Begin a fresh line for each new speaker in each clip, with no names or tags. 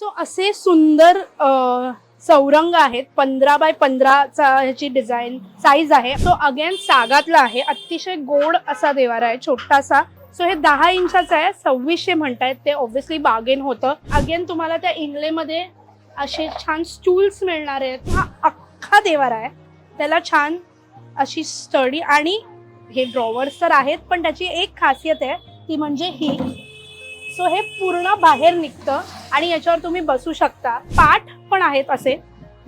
So असे सुंदर चौरंग आहेत. पंधरा बाय पंधराचा ह्याची डिझाईन साईज आहे. तो अगेन सागातला आहे. अतिशय गोड असा देवारा आहे. छोटासा. सो हे दहा इंचाचं आहे. सव्वीसशे म्हणतायत ते. ऑब्व्हियसली बागेन होतं. अगेन तुम्हाला त्या इंगलेमध्ये असे छान स्टूल्स मिळणार आहेत. हा अख्खा देवारा आहे. त्याला छान अशी स्टडी आणि हे ड्रॉवर्स तर आहेत पण त्याची एक खासियत आहे ती म्हणजे ही. सो हे पूर्ण बाहेर निघतं आणि याच्यावर तुम्ही बसू शकता. पाठ पण आहेत असे.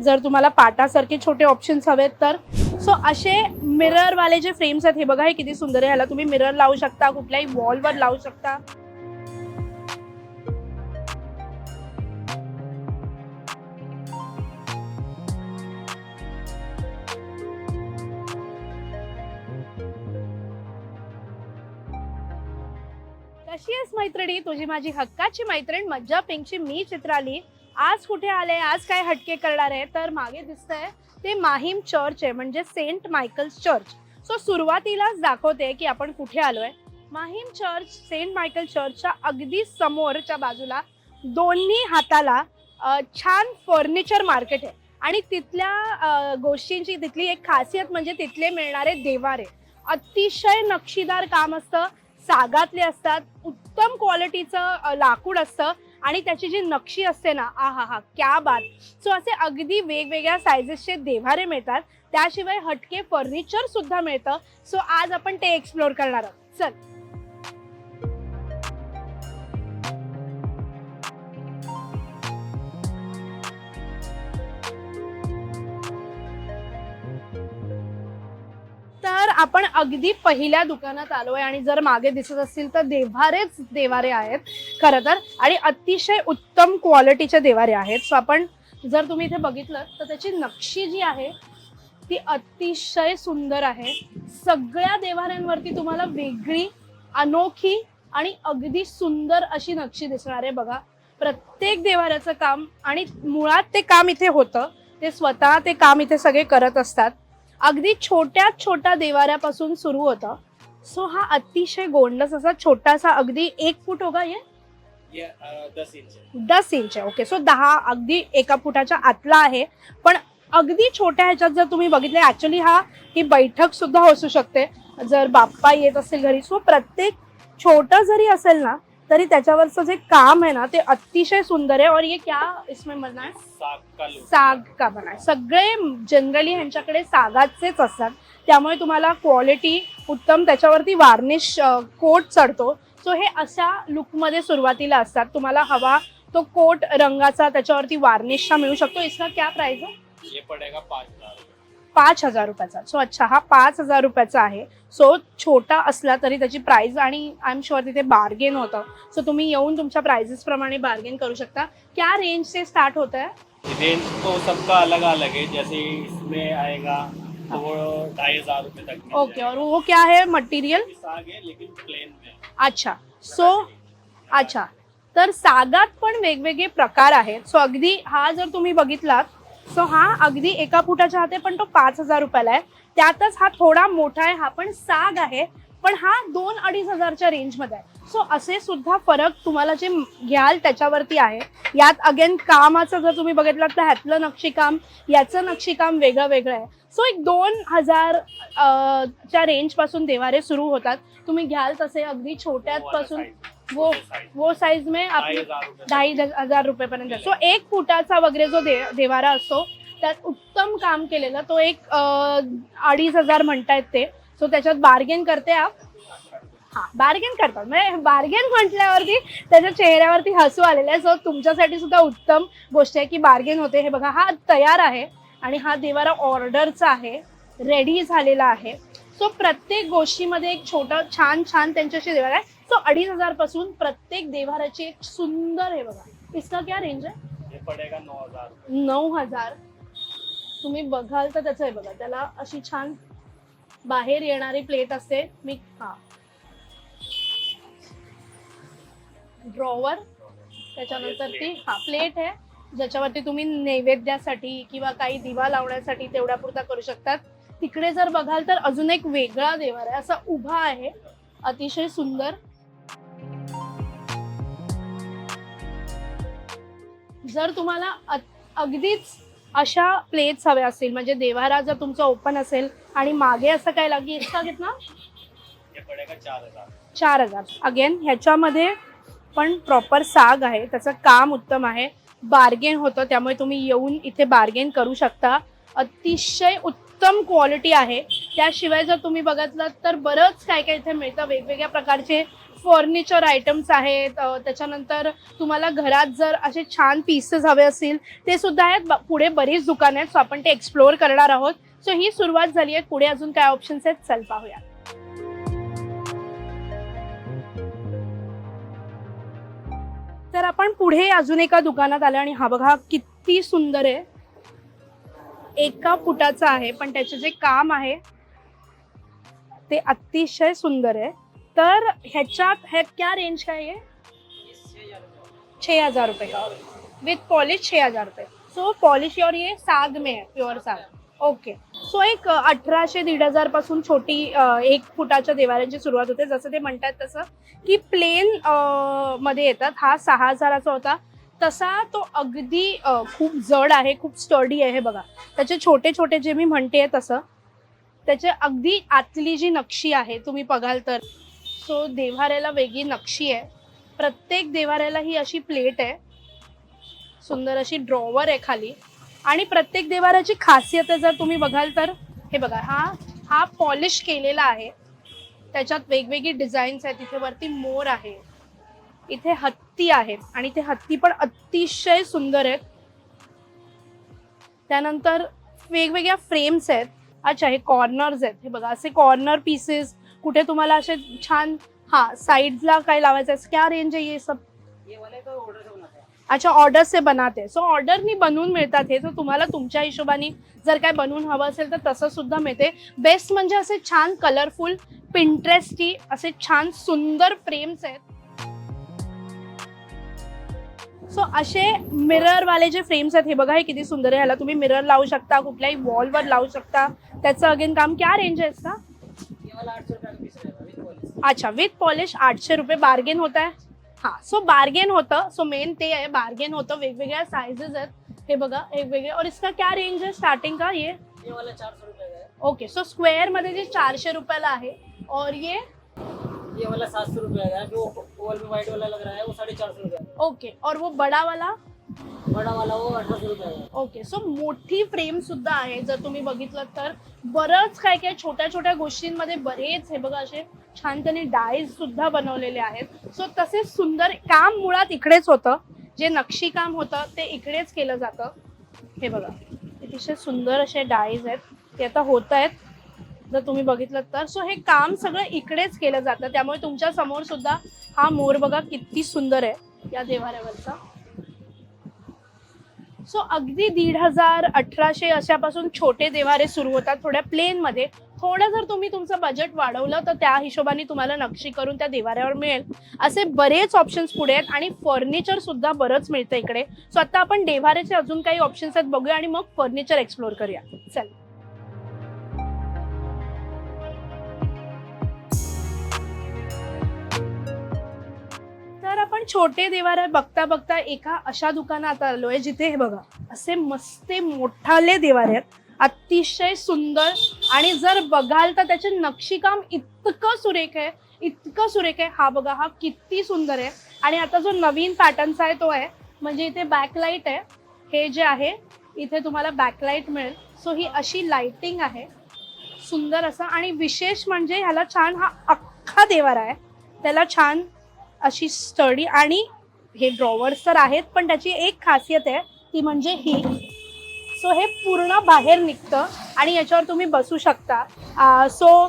जर तुम्हाला पाटासारखे छोटे ऑप्शन्स हवेत तर. सो असे मिररवाले जे फ्रेम्स आहेत हे बघा हे किती सुंदर आहे. ह्याला तुम्ही मिरर लावू शकता कुठल्याही वॉलवर लावू शकता. मैत्रिणी तुझी माझी हक्काची मैत्रीण मज्जा पिंकची मी चित्राली. आज कुठे आले? आज काय हटके करणार आहे? तर मागे दिसतंय ते माहीम चर्च आहे म्हणजे सेंट मायकल्स चर्च. सो सुरुवातीलाच दाखवते की आपण कुठे आलोय. माहीम चर्च सेंट मायकल चर्चच्या अगदी समोरच्या बाजूला दोन्ही हाताला छान फर्निचर मार्केट आहे. आणि तिथल्या गोष्टींची तिथली एक खासियत म्हणजे तिथले मिळणारे देवारे. अतिशय नक्षीदार काम असतं. सागातले असतात उत्तम क्वालिटीचं लाकूड असतं आणि त्याची जी नक्षी असते ना आ हा हा क्या बात. सो असे अगदी वेगवेगळ्या सायझेसचे देव्हारे मिळतात. त्याशिवाय हटके फर्निचर सुद्धा मिळतं. सो आज आपण ते एक्सप्लोर करणार आहोत. चल. आपण अगदी पहिल्या दुकानात आलोय आणि जर मागे दिसत असतील तर देव्हारेच देवारे आहेत. खरं तर. आणि अतिशय उत्तम क्वालिटीच्या देवारे आहेत. सो आपण जर तुम्ही इथे बघितलं तर त्याची नक्षी जी आहे ती अतिशय सुंदर आहे. सगळ्या देवाऱ्यांवरती तुम्हाला वेगळी अनोखी आणि अगदी सुंदर अशी नक्षी दिसणार आहे. बघा प्रत्येक देवाऱ्याचं काम आणि मुळात ते काम इथे होतं. ते स्वतः ते काम इथे सगळे करत असतात. अगदी छोट्यात छोट्या देवाऱ्यापासून सुरू होतं. सो हा अतिशय गोंडस असा छोटासा अगदी एक फूट होगा ये?
दस इंच
दस इंच आहे. ओके सो दहा अगदी एका फुटाच्या आतला आहे. पण अगदी छोट्या ह्याच्यात जर तुम्ही बघितले ऍक्च्युली हा ही बैठक सुद्धा असू शकते. जर बाप्पा येत असेल घरी सो प्रत्येक छोटं जरी असेल ना तरी त्याच्यावरचं जे काम आहे ना ते अतिशय सुंदर आहे. और ये क्या इसमें बनना है
साग का
साग का बनाय सगळे जनरली ह्यांच्याकडे सागाचेच असतात. त्यामुळे तुम्हाला क्वालिटी उत्तम त्याच्यावरती वार्निश कोट चढतो. सो हे अशा लुकमध्ये सुरुवातीला असतात. तुम्हाला हवा तो कोट रंगाचा त्याच्यावरती वार्निशचा मिळू शकतो. इसका क्या प्राइस आहे
ये पड़ेगा पाँच हजार
पाच हजार रुपयाचा. सो अच्छा हा पाच हजार रुपयाचा आहे. सो छोटा असला तरी त्याची प्राइस आणि आय एम शुअर तिथे बार्गेन होतं. सो तुम्ही येऊन तुमच्या प्राइजेस प्रमाणे बार्गेन करू शकता. क्या रेंज से स्टार्ट होत आहे
रेंज तो सबका अलग अलग है. जैसे इसमें आएगा तो ढाई हजार रुपये तक मिल
ओके और। वो क्या है? मटेरियल
लेकिन प्लेन में।
अच्छा सो अच्छा तर सागात पण वेगवेगळे प्रकार आहेत. सो अगदी हा जर तुम्ही बघितलात सो हा अगदी एका फुटाच्या हाते पण तो पाच हजार रुपयाला आहे. त्यातच हा थोडा मोठा आहे हा पण साग आहे पण हा दोन अडीच हजारच्या रेंजमध्ये आहे. सो असे सुद्धा फरक तुम्हाला जे घ्याल त्याच्यावरती आहे. यात अगेन कामाचं जर तुम्ही बघितलं तर ह्यातलं नक्षीकाम याचं नक्षीकाम वेगळं वेगळं आहे. सो एक दोन हजार च्या रेंजपासून देवारे सुरू होतात. तुम्ही घ्याल तसे अगदी छोट्यात पासून वो वो साइज में आप
ढाई हजार
रुपयेपर्यंत सो एक फुटाचा वगैरे जो दे देवारा असतो त्यात उत्तम काम केलेलं तो एक अडीच हजार म्हणतायत ते. सो त्याच्यात बार्गेन करते आप. हा बार्गेन करतात. म्हणजे बार्गेन म्हटल्यावरती त्याच्या चेहऱ्यावरती हसू आलेलं आहे. सो तुमच्यासाठी सुद्धा उत्तम गोष्ट आहे की बार्गेन होते. हे बघा हा तयार आहे आणि हा देवारा ऑर्डरचा आहे रेडी झालेला आहे. सो प्रत्येक गोष्टीमध्ये एक छोटा छान छान त्यांच्याशी देवार आहे. सो अडीच हजारपासून प्रत्येक देवाराची एक सुंदर आहे बघा. इसका क्या रेंज आहे?
पड़ेगा हजार.
नऊ हजार. तुम्ही बघाल तर त्याचं आहे बघा. त्याला अशी छान बाहेर येणारी प्लेट असते. मी हा. ड्रॉवर त्याच्यानंतर ती हा प्लेट आहे. ज्याच्यावरती तुम्ही नैवेद्यासाठी किंवा काही दिवा लावण्यासाठी तेवढ्या पुरता करू शकतात. तिकडे जर बघाल तर अजून एक वेगळा देवार आहे. असा उभा आहे. अतिशय सुंदर. जर तुम्हाला अगदीच अशा प्लेट्स हव्या असतील म्हणजे देवारा जर तुमचं ओपन असेल आणि मागे असं काय लागेल? इसका कितना
ये पड़ेगा चार हजार.
चार हजार. अगेन ह्याच्यामध्ये पण प्रॉपर साग आहे. त्याचं काम उत्तम आहे. बार्गेन होतं त्यामुळे तुम्ही येऊन इथे बार्गेन करू शकता. अतिशय उत्तम क्वालिटी आहे. त्याशिवाय जर तुम्ही बघितलं तर बरंच काय काय इथे मिळतं. वेगवेगळ्या प्रकारचे फर्निचर आयटम्स आहेत त्याच्यानंतर तुम्हाला घरात जर असे छान पीसेस हवे असतील ते सुद्धा आहेत. पुढे बरीच दुकानं आहेत सो आपण ते एक्सप्लोअर करणार आहोत. सो ही सुरुवात झाली आहे. पुढे अजून काय ऑप्शन्स आहेत चल पाहूया तर आपण पुढे अजून एका दुकानात आलो आणि हा बघा किती सुंदर आहे. एका फुटाचा आहे पण त्याचे जे काम आहे ते अतिशय सुंदर आहे. तर ह्याच्यात ह्या क्या रेंज काय आहे छः हजार रुपये. विथ पॉलिश छः हजार रुपये. सो पॉलिश और ये साग में है प्युअर साग. ओके सो एक अठराशे दीड हजारपासून छोटी एक फुटाच्या देवाऱ्यांची सुरुवात होते. जसं ते म्हणतात तसं की प्लेन मध्ये येतात. हा सहा हजाराचा होता. तसा तो अगदी खूप जड आहे खूप स्टडी आहे बघा. त्याचे छोटे छोटे जे मी म्हणते तसं त्याचे अगदी आतली जी नक्षी आहे तुम्ही बघाल तर सो देव्हाऱ्याला वेगळी नक्षी आहे. प्रत्येक देवाऱ्याला ही अशी प्लेट आहे. सुंदर अशी ड्रॉवर आहे खाली. आणि प्रत्येक देवाऱ्याची खासियत आहे जर तुम्ही बघाल तर हे बघा हा हा पॉलिश केलेला आहे. त्याच्यात वेगवेगळी डिझाईन्स आहेत. इथे वरती मोर आहे. इथे हत्ती आहेत आणि ते हत्ती पण अतिशय सुंदर आहेत. त्यानंतर वेगवेगळ्या फ्रेम्स आहेत. अच्छा हे कॉर्नर्स आहेत. हे बघा असे कॉर्नर पीसेस कुठे तुम्हाला असे छान हा साईडला काय लावायचं आहे क्या रेंज आहे ये सब?
ये वाले तो से बनाते हैं
अच्छा ऑर्डर से बनाते सो ऑर्डरनी बनवून मिळतात हे. तर तुम्हाला तुमच्या हिशोबाने जर काय बनवून हवं असेल तर तसं सुद्धा मिळते. बेस्ट म्हणजे असे छान कलरफुल पिंटरेस्टी असे छान सुंदर फ्रेम्स आहेत. सो असे मिरर वाले जे फ्रेम्स आहेत हे बघा हे किती सुंदर आहे. ह्याला तुम्ही मिरर लावू शकता कुठल्याही वॉलवर लावू शकता. त्याचं अगेन काम क्या रेंज आहे का अच्छा विथ पॉलिश आठशे रुपये बार्गेन होत आहे हा सो बार्गेन होतं सो मेन ते आहे बार्गेन होतं वेगवेगळ्या साइजेस आहेत. हे बघा वेगवेगळे. और इसका क्या रेंज है स्टार्टिंग का? ये?
ये वाला चार सौ रुपये का
ओके सो स्क्वेअर मध्ये जे चारशे रुपयाला आहे और ये?
ये वाला सात सौ रुपये है वाला लग रहा है वो साढ़े चार सौ रुपये
ओके और वो बडा वाला? ओके सो मोठी फ्रेम सुद्धा आहे. जर तुम्ही बघितलं तर बरंच काय काय छोट्या छोट्या गोष्टींमध्ये बरेच हे बघा असे छान त्यांनी डायज सुद्धा बनवलेले आहेत. सो तसेच सुंदर काम मुळात इकडेच होतं. जे नक्षीकाम होतं ते इकडेच केलं जातं. हे बघा अतिशय सुंदर असे डायज आहेत. ते आता होत आहेत. जर तुम्ही बघितलं तर सो हे काम सगळं इकडेच केलं जातं. त्यामुळे तुमच्यासमोर सुद्धा हा मोर बघा किती सुंदर आहे या देवाऱ्यावरचा. सो अगदी दीड हजार अठराशे अशापासून छोटे देवारे सुरू होतात थोड्या प्लेनमध्ये थोडं जर तुम्ही तुमचं बजेट वाढवलं तर त्या हिशोबाने तुम्हाला नक्षी करून त्या देवाऱ्यावर मिळेल. असे बरेच ऑप्शन्स पुढे आहेत आणि फर्निचर सुद्धा बरंच मिळतं इकडे. सो आता आपण देवाऱ्याचे अजून काही ऑप्शन्स आहेत बघूया आणि मग फर्निचर एक्सप्लोर करूया. चल. आपण छोटे देवारे बघता बघता एका अशा दुकानात आलो आहे जिथे हे बघा असे मस्ते मोठाले देवारे आहेत. अतिशय सुंदर आणि जर बघाल तर त्याचे नक्षीकाम इतकं सुरेख आहे इतकं सुरेख आहे. हा बघा हा किती सुंदर आहे. आणि आता जो नवीन पॅटर्नचा आहे तो आहे म्हणजे इथे बॅकलाईट आहे. हे जे आहे इथे तुम्हाला बॅकलाईट मिळेल. सो ही अशी लाइटिंग आहे. सुंदर असं आणि विशेष म्हणजे ह्याला छान हा अख्खा देवारा आहे. त्याला छान अशी स्टडी आणि हे ड्रॉवर्स तर आहेत पण त्याची एक खासियत आहे ती म्हणजे ही. सो हे पूर्ण बाहेर निघतं आणि याच्यावर तुम्ही बसू शकता. सो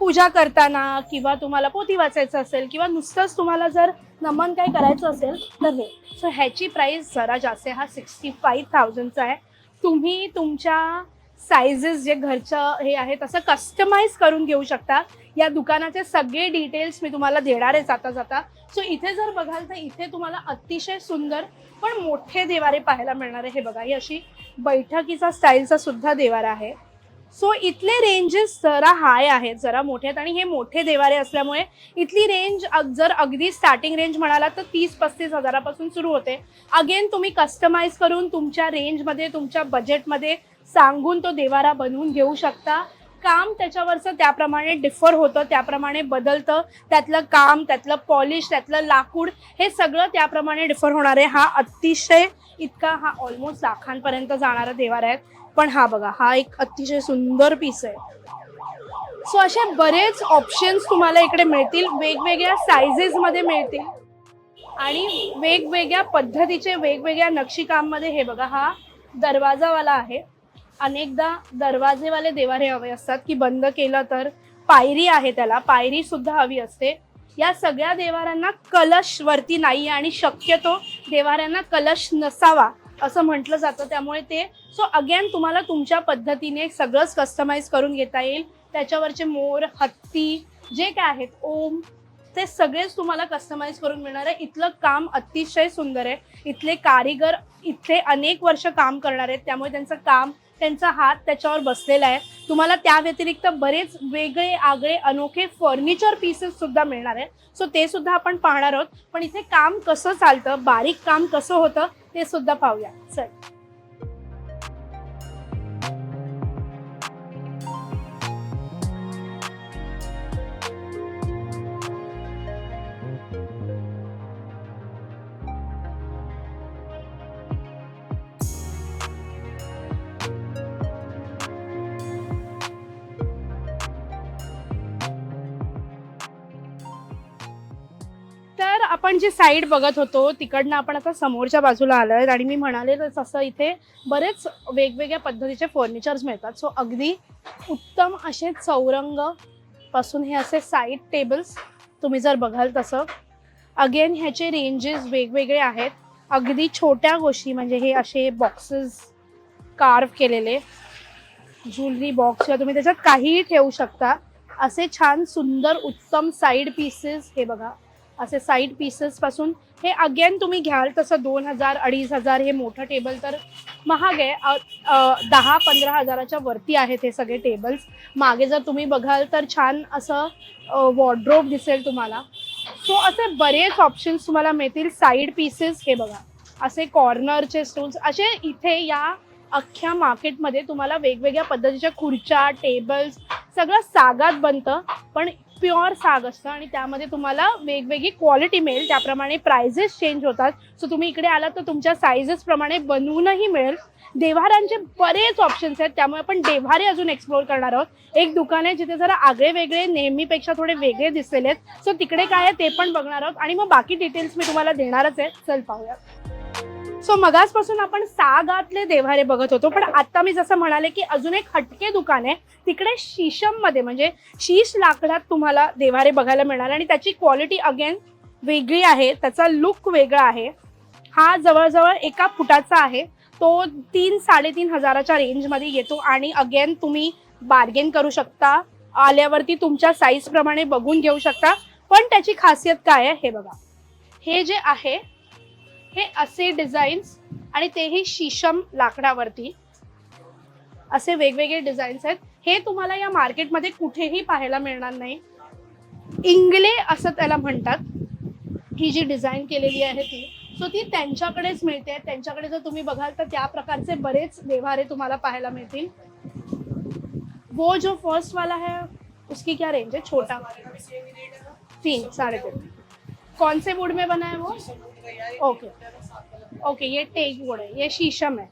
पूजा करताना किंवा तुम्हाला पोथी वाचायचं असेल किंवा नुसतंच तुम्हाला जर नमन काय करायचं असेल तर हे. सो ह्याची प्राईस जरा जास्त आहे. हा सिक्स्टी फाईव्ह थाउजंडचा आहे. तुम्ही तुमच्या सायझेस जे घरचं हे आहे तसं कस्टमाइज करून घेऊ शकता. या दुकानाचे सगळे डिटेल्स मी तुम्हाला देणार आहे जाता जाता. सो इथे जर बघाल तर इथे तुम्हाला अतिशय सुंदर पण मोठे देवारे पाहायला मिळणार आहे. हे बघा ही अशी बैठकीचा स्टाईलचा सुद्धा देवारा आहे. सो इथले रेंजेस जरा हाय आहेत जरा मोठे आहेत. आणि हे मोठे देवारे असल्यामुळे इथली रेंज अग- जर अगदी स्टार्टिंग रेंज म्हणाला तर तीस पस्तीस हजारापासून सुरू होते. अगेन तुम्ही कस्टमाइज करून तुमच्या रेंजमध्ये तुमच्या बजेटमध्ये सांगून तो देवारा बनवून घेऊ शकता. काम त्याच्यावरचं त्याप्रमाणे डिफर होतं त्याप्रमाणे बदलतं. त्यातलं काम त्यातलं पॉलिश त्यातलं लाकूड हे सगळं त्याप्रमाणे डिफर होणार आहे. हा अतिशय इतका हा ऑलमोस्ट लाखांपर्यंत जाणारा देवार आहे. पण हा बघा हा एक अतिशय सुंदर पीस आहे. सो असे बरेच ऑप्शन्स तुम्हाला इकडे मिळतील. वेगवेगळ्या सायझेसमध्ये मिळतील. आणि वेगवेगळ्या पद्धतीचे वेगवेगळ्या नक्षीकाममध्ये हे बघा हा दरवाजावाला आहे. अनेकदा दरवाजेवाले देवारे हवे असतात की बंद केलं तर पायरी आहे त्याला पायरी सुद्धा हवी असते. या सगळ्या देवाऱ्यांना कलश वरती नाही आणि शक्यतो देवाऱ्यांना कलश नसावा असं म्हटलं जातं. त्यामुळे ते सो अगेन तुम्हाला तुमच्या पद्धतीने सगळंच कस्टमाइज करून घेता येईल. त्याच्यावरचे मोर हत्ती जे काय आहेत ओम ते सगळेच तुम्हाला कस्टमाइज करून मिळणार आहे. इथलं काम अतिशय सुंदर आहे. इथले कारीगर इथले अनेक वर्ष काम करणार आहेत. त्यामुळे त्यांचं काम त्यांचा हात त्याच्यावर बसलेला आहे. तुम्हाला त्या व्यतिरिक्त बरेच वेगळे आगळे अनोखे फर्निचर पीसेस सुद्धा मिळणार आहेत सो ते सुद्धा आपण पाहणार आहोत. पण इथे काम कसं चालतं बारीक काम कसं होतं ते सुद्धा पाहूया. चल. आपण जी साईड बघत होतो तिकडनं आपण आता समोरच्या बाजूला आलो आहेत आणि मी म्हणाले तसं इथे बरेच वेगवेगळ्या पद्धतीचे फर्निचर्स मिळतात. सो अगदी उत्तम असे चौरंगपासून हे असे साईड टेबल्स तुम्ही जर बघाल तसं अगेन ह्याचे रेंजेस वेगवेगळे आहेत. अगदी छोट्या गोष्टी म्हणजे हे असे बॉक्सेस कार्व केलेले ज्वेलरी बॉक्स किंवा तुम्ही त्याच्यात काहीही ठेवू शकता. असे छान सुंदर उत्तम साईड पीसेस हे बघा. असे साईड पीसेसपासून हे अगेन तुम्ही घ्याल तसं दोन हजार अडीच हजार हे मोठं टेबल तर महाग आहे. दहा पंधरा हजाराच्या वरती आहेत हे सगळे टेबल्स मागे जर तुम्ही बघाल तर छान असं वॉर्ड्रोब दिसेल तुम्हाला. सो असे बरेच ऑप्शन्स तुम्हाला मिळतील. साईड पीसेस हे बघा. असे कॉर्नरचे स्टूल्स असे इथे या अख्ख्या मार्केटमध्ये तुम्हाला वेगवेगळ्या पद्धतीच्या खुर्च्या टेबल्स सगळं सागात बनतं. पण प्युअर साग असतं आणि त्यामध्ये तुम्हाला वेगवेगळी क्वालिटी मिळेल. त्याप्रमाणे प्राइजेस चेंज होतात. सो तुम्ही इकडे आलात तर तुमच्या साईजेसप्रमाणे बनवूनही मिळेल. देव्हारांचे बरेच ऑप्शन्स आहेत. त्यामुळे आपण देव्हारे अजून एक्सप्लोर करणार आहोत. एक दुकान आहे जिथे जरा आगळे वेगळे नेहमीपेक्षा थोडे वेगळे दिसलेले आहेत. सो तिकडे काय आहे ते पण बघणार आहोत. आणि मग बाकी डिटेल्स मी तुम्हाला देणारच आहे. चल पाहूया. सो मगासपासून आपण सागातले देव्हारे बघत होतो पण आता मी जसं म्हणाले की अजून एक हटके दुकान आहे तिकडे शीशममध्ये म्हणजे शीश लाकडात तुम्हाला देव्हारे बघायला मिळणार आणि त्याची क्वालिटी अगेन वेगळी आहे त्याचा लुक वेगळा आहे. हा जवळजवळ एका फुटाचा आहे तो तीन साडेतीन हजाराच्या रेंजमध्ये येतो आणि अगेन तुम्ही बार्गेन करू शकता आल्यावरती तुमच्या साईजप्रमाणे बघून घेऊ शकता. पण त्याची खासियत काय आहे हे बघा. हे जे आहे हे असे डिझाईन्स आणि तेही शीशम लाकडावरती. असे वेगवेगळे डिझाईन्स आहेत. हे तुम्हाला या मार्केटमध्ये कुठेही पाहायला मिळणार नाही. इंगले असं त्याला म्हणतात. ही जी डिझाईन केलेली आहे ती. सो ती त्यांच्याकडेच मिळते. त्यांच्याकडे जर तुम्ही बघाल तर त्या प्रकारचे बरेच व्यवहारे तुम्हाला पाहायला मिळतील. वो जो फर्स्ट वाला है उसकी क्या रेंज है? छोटा. तीन साढ़े तीन कौन से वुड में बना है वो? ओके ओके ये टेक वुड है ये शीशम है।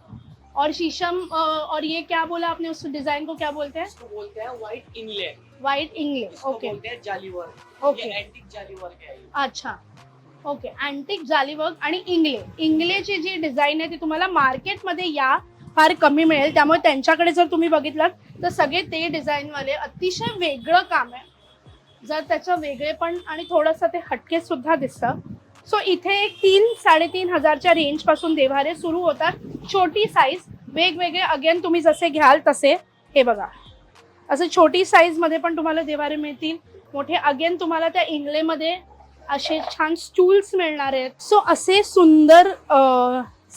और शीशम और ये क्या बोला आपने उस डिजाइन को क्या बोलते हैं?
इसको बोलते हैं व्हाइट इंग्लैंड
वाइट इंग्ले ओके
बोलते हैं जाली वर्क
ओके.
एंटिक जाली वर्क है
अच्छा ओके अँटिक जाली वर्क आणि इंगले इंगलेची जी डिझाईन आहे ती तुम्हाला मार्केटमध्ये या फार कमी मिळेल. त्यामुळे त्यांच्याकडे जर तुम्ही बघितलं तर सगळे ते डिझाईनवाले अतिशय वेगळं काम आहे. जर त्याचं वेगळेपण आणि थोडंसं ते हटके सुद्धा दिसतं सो इथे एक तीन साडेतीन हजारच्या रेंजपासून देवारे सुरू होतात. छोटी साईज वेगवेगळे अगेन तुम्ही जसे घ्याल तसे. हे बघा. असं छोटी साईजमध्ये पण तुम्हाला देवारे मिळतील. मोठे अगेन तुम्हाला त्या इंगलेमध्ये असे छान स्टूल्स मिळणार आहेत. सो असे सुंदर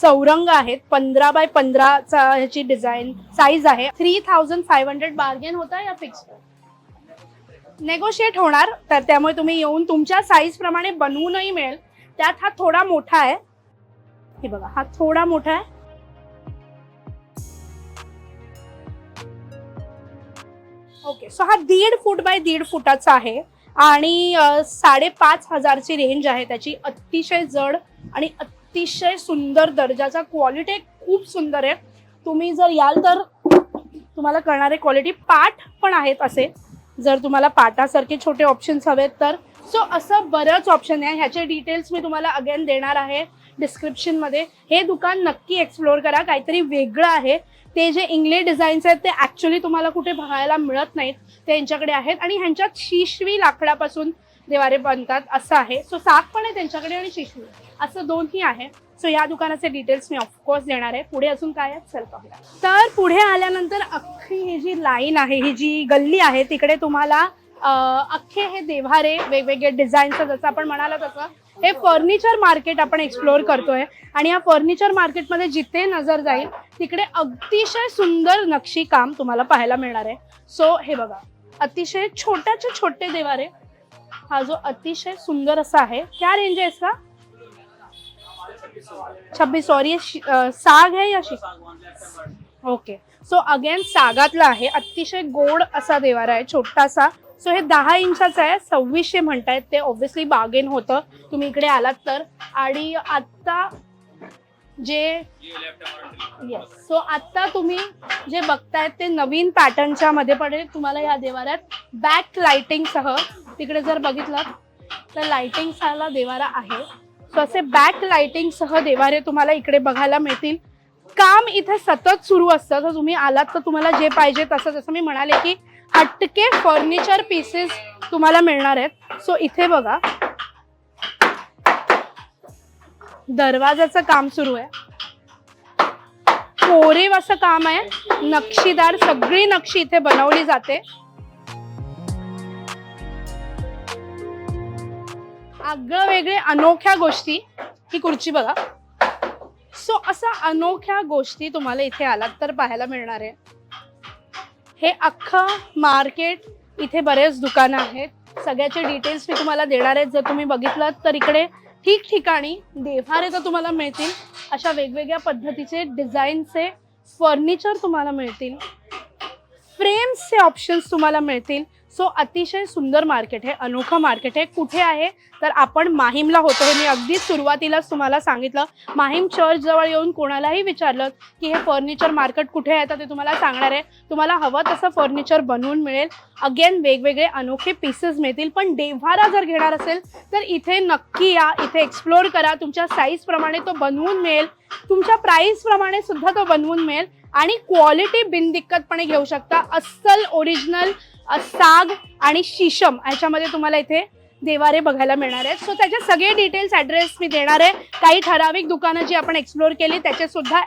चौरंग आहेत. पंधरा बाय पंधराचा ह्याची डिझाईन साईज आहे. Three thousand five hundred bargain होता या फिक्स नेगोशिएट होणार. तर त्यामुळे तुम्ही येऊन तुमच्या साईज प्रमाणे बनवूनही मिळेल. त्यात हा थोडा मोठा आहे. हे बघा हा थोडा मोठा आहे. ओके सो हा दीड फूट बाय दीड फुटाचा आहे आणि साडेपाच हजारची रेंज आहे त्याची. अतिशय जड आणि अतिशय सुंदर दर्जाचा क्वालिटी खूप सुंदर आहे. तुम्ही जर याल तर तुम्हाला कळणारे क्वालिटी पाठ पण आहेत असे. जर तुम्हाला पाटासारखे छोटे ऑप्शन्स हवेत तर सो असं बरंच ऑप्शन आहे. ह्याचे डिटेल्स मी तुम्हाला अगेन देणार आहे डिस्क्रिप्शनमध्ये हे दुकान नक्की एक्सप्लोअर करा. काहीतरी वेगळं आहे. ते जे इंग्लिश डिझाईन्स आहेत ते ॲक्च्युली तुम्हाला कुठे बघायला मिळत नाहीत. ते यांच्याकडे आहेत. आणि ह्यांच्यात शिशवी लाकडापासून देवारे बनतात. असं आहे. सो साग पण आहे त्यांच्याकडे आणि शिशवी. असं दोन्ही आहे. सो या दुकानाचे डिटेल्स मी ऑफकोर्स देणार आहे. पुढे अजून काय आहे चल पाहूया. तर पुढे आल्यानंतर अख्खी ही जी लाईन आहे ही जी गल्ली आहे तिकडे तुम्हाला अख्खे हे देव्हारे वेगवेगळे डिझाईनचं जसं आपण म्हणाला तसं हे फर्निचर मार्केट आपण एक्सप्लोअर करतोय. आणि या फर्निचर मार्केटमध्ये जिथे नजर जाईल तिकडे अतिशय सुंदर नक्षी काम तुम्हाला पाहायला मिळणार आहे. सो हे बघा अतिशय छोट्याचे छोटे देवारे हा जो अतिशय सुंदर असा आहे क्या रेंज आहे इसका? छब्बीस सॉरी ये शि- साग है या शि ओके सो अगेन सागातला आहे अतिशय गोड असा देवारा आहे छोटासा सो हे दहा इंचाचं आहे सव्वीसशे म्हणतायत ते ऑब्व्हियसली बागेन होतं. तुम्ही इकडे आलात तर. आणि आत्ता जे येस सो आत्ता तुम्ही जे बघतायत ते नवीन पॅटर्नच्या मध्ये पडेल तुम्हाला या देवाऱ्यात बॅक लाइटिंगसह तिकडे जर बघितलं तर लाइटिंगसाला देवारा आहे. सो असे बॅक लाइटिंगसह देवारे तुम्हाला इकडे बघायला मिळतील. काम इथे सतत सुरू असतं. जर तुम्ही आलात तर तुम्हाला जे पाहिजे तसं. जसं मी म्हणाले की हटके फर्निचर पीसेस तुम्हाला मिळणार आहेत. सो इथे बघा. दरवाजाचं काम सुरू आहे. कोरीव असं काम आहे. नक्षीदार सगळी नक्षी इथे बनवली जाते. आगळं वेगळे अनोख्या गोष्टी ही खुर्ची बघा. सो असा अनोख्या गोष्टी तुम्हाला इथे आलात तर पाहायला मिळणार आहे. हे अख्खं मार्केट इथे बरेच दुकानं आहेत. सगळ्याचे डिटेल्स मी तुम्हाला देणार आहेत. जर तुम्ही बघितलात तर इकडे ठिकठिकाणी देव्हारे तर तुम्हाला मिळतील. अशा वेगवेगळ्या पद्धतीचे डिझाईनचे फर्निचर तुम्हाला मिळतील. फ्रेम्सचे ऑप्शन्स तुम्हाला मिळतील. सो अतिशय सुंदर मार्केट आहे अनोखं मार्केट आहे. कुठे आहे? तर आपण माहीमला होतो. हे मी अगदी सुरुवातीलाच तुम्हाला सांगितलं. माहीम चर्च जवळ येऊन कोणालाही विचारलं की हे फर्निचर मार्केट कुठे आहे? तर ते तुम्हाला सांगणार आहे. तुम्हाला हवं तसं फर्निचर बनवून मिळेल. अगेन वेगवेगळे अनोखे पीसेस मिळतील. पण देव्हारा जर घेणार असेल तर इथे नक्की या. इथे एक्सप्लोअर करा. तुमच्या साईजप्रमाणे तो बनवून मिळेल. तुमच्या प्राईसप्रमाणे सुद्धा तो बनवून मिळेल. आणि क्वालिटी बिनदिक्कतपणे घेऊ शकता. अस्सल ओरिजिनल साग आणि शिशम याच्यामध्ये तुम्हाला इथे देवारे बघायला मिळणार आहेत. सो त्याचे सगळे डिटेल्स ॲड्रेस मी देणार आहे. काही ठराविक दुकानं जी आपण एक्सप्लोअर केली त्याचे सुद्धा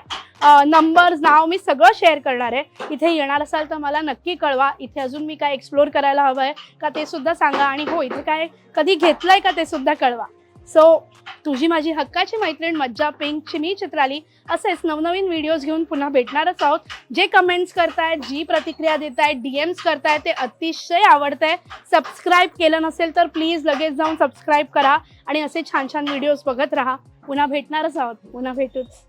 नंबर्स नाव मी सगळं शेअर करणार आहे. इथे येणार असाल तर मला नक्की कळवा. इथे अजून मी काय एक्सप्लोअर करायला हवं आहे का ते सुद्धा सांगा. आणि हो इथे काय कधी घेतलं आहे का ते सुद्धा कळवा. सो तुझी माझी हक्काची मैत्रीण मज्जा पिंकची मी चित्राली असेच नवनवीन व्हिडिओज घेऊन पुन्हा भेटणारच आहोत. जे कमेंट्स करतायत जी प्रतिक्रिया देत आहेत डी एम्स करतायत ते अतिशय आवडतंय. सबस्क्राईब केलं नसेल तर प्लीज लगेच जाऊन सबस्क्राईब करा आणि असे छान छान व्हिडिओज बघत राहा. पुन्हा भेटणारच आहोत. पुन्हा भेटूच.